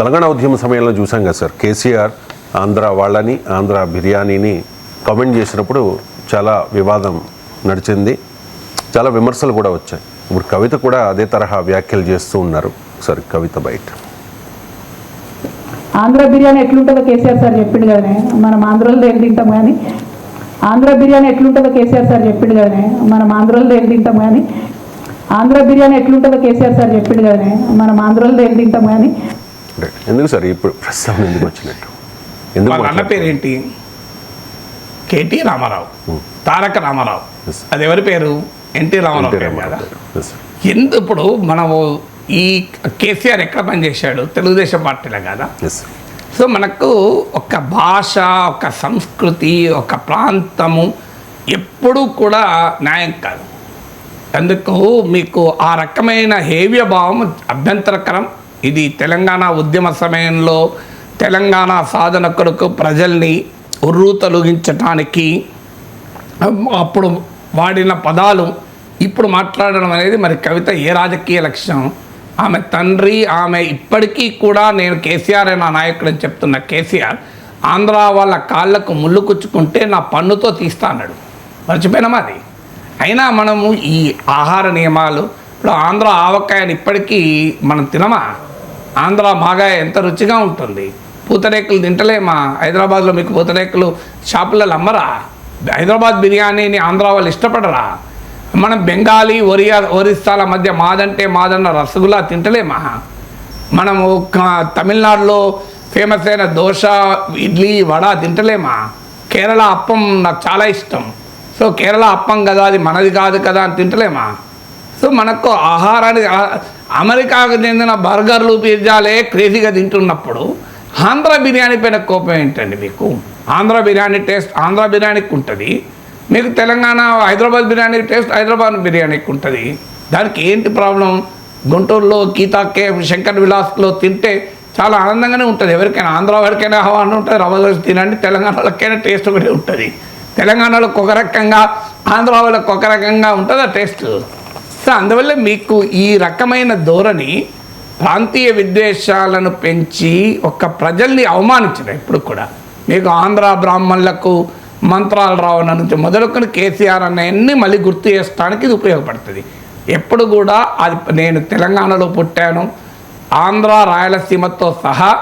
తెలంగాణ ఉద్యమ సమయంలో చూసాం కదా సార్. కేసీఆర్ ఆంధ్ర వాళ్ళని ఆంధ్ర బిర్యానీని కామెంట్ చేసినప్పుడు చాలా వివాదం నడిచింది. చాలా విమర్శలు కూడా వచ్చాయి. ఇప్పుడు కవిత కూడా అదే తరహా వ్యాఖ్యలు చేస్తూ ఉన్నారు సార్ కవిత బయట. ఆంధ్ర బిర్యానీ ఎట్లుంటుందో కేసీఆర్ సార్ చెప్పిండు కదనే. మనం ఆంధ్రలో ఏం తింటాం కానీ ఆంధ్ర బిర్యానీ ఎట్లుంటుందో కేసీఆర్ సార్ చెప్పిండు కదనే. మనం ఆంధ్రలో ఏం తింటాం కానీ ఆంధ్ర బిర్యానీ ఎట్లుంటుందో కేసీఆర్ సార్ చెప్పిండు కదనే. మనం ఆంధ్రలో ఏం తింటాం కానీ ఎందుకు సార్? ఇప్పుడు ప్రస్తుతం ఎందుకు వచ్చినట్టు? ఎందుకు అన్న పేరేంటి? కేటీ రామారావు. తారక రామారావు. అది ఎవరి పేరు? ఎన్టీ రామారావు పేరు కదా. ఎందు ఇప్పుడు మనము ఈ కేసీఆర్ ఎక్కడ పనిచేశాడు? తెలుగుదేశం పార్టీలో కదా. సో మనకు ఒక భాష ఒక సంస్కృతి ఒక ప్రాంతము ఎప్పుడూ కూడా న్యాయం కాదు. అందుకు మీకు ఆ రకమైన హేవ్య భావం అభ్యంతరకరం. ఇది తెలంగాణ ఉద్యమ సమయంలో తెలంగాణ సాధన కొరకు ప్రజల్ని ఉర్రు తొలగించటానికి అప్పుడు వాడిన పదాలు ఇప్పుడు మాట్లాడడం అనేది మరి కవిత ఏ రాజకీయ లక్ష్యం? ఆమె తండ్రి ఆమె ఇప్పటికీ కూడా నేను కేసీఆర్ నా నాయకుడు అని చెప్తున్న కేసీఆర్ ఆంధ్ర వాళ్ళ కాళ్ళకు ముళ్ళు కుచ్చుకుంటే నా పన్నుతో తీస్తా అన్నాడు. మర్చిపోయినామా అది అయినా మనము ఈ ఆహార నియమాలు ఇప్పుడు ఆంధ్ర ఆవకాయని ఇప్పటికీ మనం తినమా? ఆంధ్ర బాగా ఎంత రుచిగా ఉంటుంది. పూతరేకులు తింటలేమా? హైదరాబాద్లో మీకు పూతరేకులు షాపులలో అమ్మరా? హైదరాబాద్ బిర్యానీని ఆంధ్ర వాళ్ళు ఇష్టపడరా? మనం బెంగాలీ ఒరియా ఒరిస్సాల మధ్య మాదంటే మాదన్న రసగుల్లా తింటలేమా? మనము తమిళనాడులో ఫేమస్ అయిన దోశ ఇడ్లీ వడ తింటలేమా? కేరళ అప్పం నాకు చాలా ఇష్టం. సో కేరళ అప్పం కదా అది మనది కాదు కదా అని తింటలేమా? సో మనకు ఆహారాన్ని అమెరికాకు చెందిన బర్గర్లు పిజ్జాలే క్రేజీగా తింటున్నప్పుడు ఆంధ్ర బిర్యానీ పైన కోపం ఏంటండి మీకు? ఆంధ్ర బిర్యానీ టేస్ట్ ఆంధ్ర బిర్యానీకి ఉంటుంది. మీకు తెలంగాణ హైదరాబాద్ బిర్యానీ టేస్ట్ హైదరాబాద్ బిర్యానీకి ఉంటుంది. దానికి ఏంటి ప్రాబ్లం? గుంటూరులో గీతాకే శంకర్ విలాస్లో తింటే చాలా ఆనందంగానే ఉంటుంది. ఎవరికైనా ఆంధ్ర వాడికైనా ఆహ్వానం ఉంటుంది రవ్వ తినండి. తెలంగాణ వాళ్ళకైనా టేస్ట్ ఒకటి ఉంటుంది. తెలంగాణలో ఒక రకంగా ఆంధ్ర వాళ్ళకి ఒక రకంగా ఉంటుంది ఆ టేస్ట్? సో అందువల్ల మీకు ఈ రకమైన ధోరణి ప్రాంతీయ విద్వేషాలను పెంచి ఒక ప్రజల్ని అవమానించడం ఇప్పుడు కూడా. మీకు ఆంధ్ర బ్రాహ్మణులకు మంత్రాలు రావడం నుంచి మొదలుకొని కేసీఆర్ అన్నీ మళ్ళీ గుర్తు చేసుకోవడానికి ఇది ఉపయోగపడుతుంది. ఎప్పుడు కూడా అది నేను తెలంగాణలో పుట్టాను. ఆంధ్ర రాయలసీమతో సహా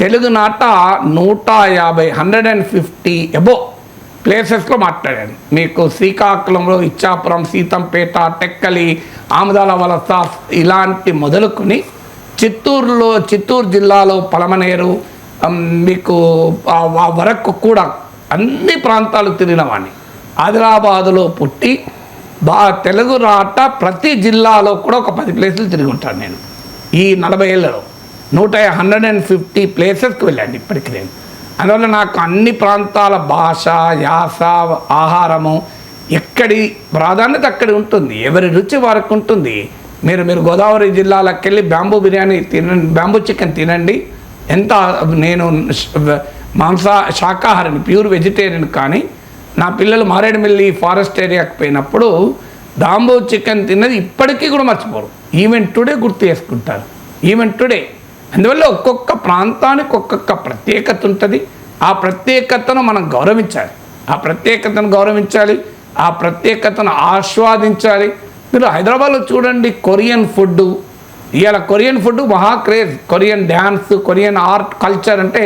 తెలుగునాట నూట యాభై హండ్రెడ్ అండ్ ఫిఫ్టీ ఎబో ప్లేసెస్లో మాట్లాడాను. మీకు శ్రీకాకుళంలో ఇచ్చాపురం సీతంపేట టెక్కలి ఆముదాల వలస ఇలాంటి మొదలుకొని చిత్తూరులో చిత్తూరు జిల్లాలో పలమనేరు మీకు వరకు కూడా అన్ని ప్రాంతాలు తిరిగినవాడిని. ఆదిలాబాదులో పుట్టి బా తెలుగు రాట ప్రతి జిల్లాలో కూడా ఒక పది ప్లేసులు తిరిగి ఉంటాను నేను. ఈ నలభై ఏళ్ళలో నూట హండ్రెడ్ అండ్ ఫిఫ్టీ ప్లేసెస్కి వెళ్ళాను ఇప్పటికి నేను. అందువల్ల నాకు అన్ని ప్రాంతాల భాష యాస ఆహారము ఎక్కడి ప్రాధాన్యత అక్కడి ఉంటుంది. ఎవరి రుచి వారికి ఉంటుంది. మీరు మీరు గోదావరి జిల్లాలకు వెళ్ళి బ్యాంబూ బిర్యానీ తినండి బ్యాంబూ చికెన్ తినండి. ఎంత నేను మాంస శాకాహారిని ప్యూర్ వెజిటేరియన్ కానీ నా పిల్లలు మారేడుమిల్లి ఫారెస్ట్ ఏరియాకి పోయినప్పుడు దాంబో చికెన్ తిన్నది ఇప్పటికీ కూడా మర్చిపోరు. ఈవెన్ టుడే గుర్తు చేసుకుంటారు. ఈవెన్ టుడే అందువల్ల ఒక్కొక్క ప్రాంతానికి ఒక్కొక్క ప్రత్యేకత ఉంటుంది. ఆ ప్రత్యేకతను మనం గౌరవించాలి. ఆ ప్రత్యేకతను గౌరవించాలి. ఆ ప్రత్యేకతను ఆస్వాదించాలి. మీరు హైదరాబాద్లో చూడండి కొరియన్ ఫుడ్ ఇవాళ కొరియన్ ఫుడ్ మహా craze. Korean dance Korean art culture అంటే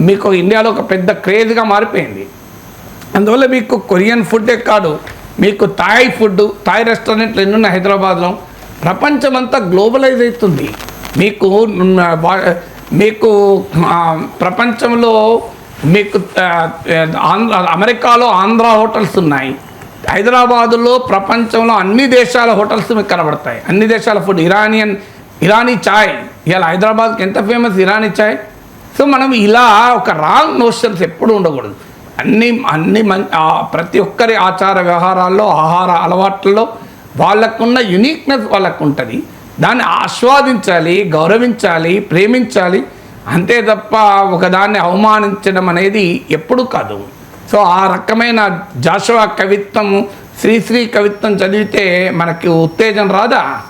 మీకు ఇండియాలో ఒక పెద్ద క్రేజ్గా మారిపోయింది. అందువల్ల మీకు కొరియన్ ఫుడ్డే కాదు మీకు థాయ్ ఫుడ్ థాయ్ రెస్టారెంట్లు ఎన్నున్నాయి హైదరాబాద్లో. ప్రపంచమంతా గ్లోబలైజ్ అవుతుంది. మీకు మీకు ప్రపంచంలో మీకు ఆంధ్ర అమెరికాలో ఆంధ్ర హోటల్స్ ఉన్నాయి. హైదరాబాదులో ప్రపంచంలో అన్ని దేశాల హోటల్స్ మీకు కనబడతాయి. అన్ని దేశాల ఫుడ్. ఇరానియన్ ఇరానీ చాయ్. ఇవాళ హైదరాబాద్కి ఎంత ఫేమస్ ఇరానీ చాయ్? సో మనం ఇలా ఒక రాంగ్ నోషన్స్ ఎప్పుడు ఉండకూడదు. అన్ని అన్ని ప్రతి ఒక్కరి ఆచార వ్యవహారాల్లో ఆహార అలవాట్లలో వాళ్ళకున్న యునిక్నెస్ వాళ్ళకు ఉంటుంది దాన్ని ఆస్వాదించాలి గౌరవించాలి ప్రేమించాలి. అంతే తప్ప ఒకదాన్ని అవమానించడం అనేది ఎప్పుడు కాదు. సో ఆ రకమైన జాషువా కవిత్వం శ్రీశ్రీ కవిత్వం చదివితే మనకి ఉత్తేజం రాదా?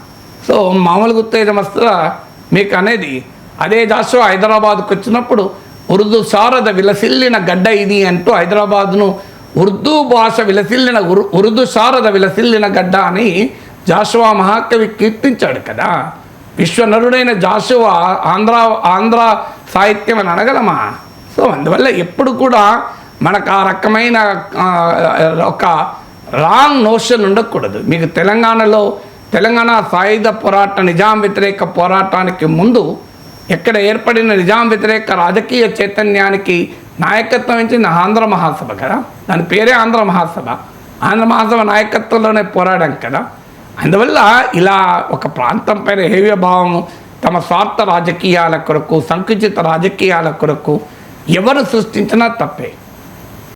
సో మామూలుగా ఉత్తేజం వస్తుందా? మీకు అనేది. అదే జాషువా హైదరాబాద్కు వచ్చినప్పుడు ఉర్దూ సారద విలసిల్లిన గడ్డ ఇది అంటూ హైదరాబాద్ను ఉర్దూ భాష విలసిల్లిన ఉర్- ఉర్దూ సారద విలసిల్లిన గడ్డ అని జాషువా మహాకవి కీర్తించాడు కదా. విశ్వనరుడైన జాషువా ఆంధ్ర ఆంధ్ర సాహిత్యం అని అనగలమా సో అందువల్ల ఎప్పుడు కూడా మనకు ఆ రకమైన ఒక రాంగ్ నోషన్ ఉండకూడదు. మీకు తెలంగాణలో తెలంగాణ సాయుధ పోరాట నిజాం వ్యతిరేక పోరాటానికి ముందు ఎక్కడ ఏర్పడిన నిజాం వ్యతిరేక రాజకీయ చైతన్యానికి నాయకత్వం ఇచ్చింది ఆంధ్ర మహాసభ కదా. దాని పేరే ఆంధ్ర మహాసభ. ఆంధ్ర మహాసభ నాయకత్వంలోనే పోరాడాం కదా. అందువల్ల ఇలా ఒక ప్రాంతం పైన హేవ్య తమ స్వార్థ రాజకీయాల కొరకు సంకుచిత రాజకీయాల కొరకు ఎవరు సృష్టించినా తప్పే.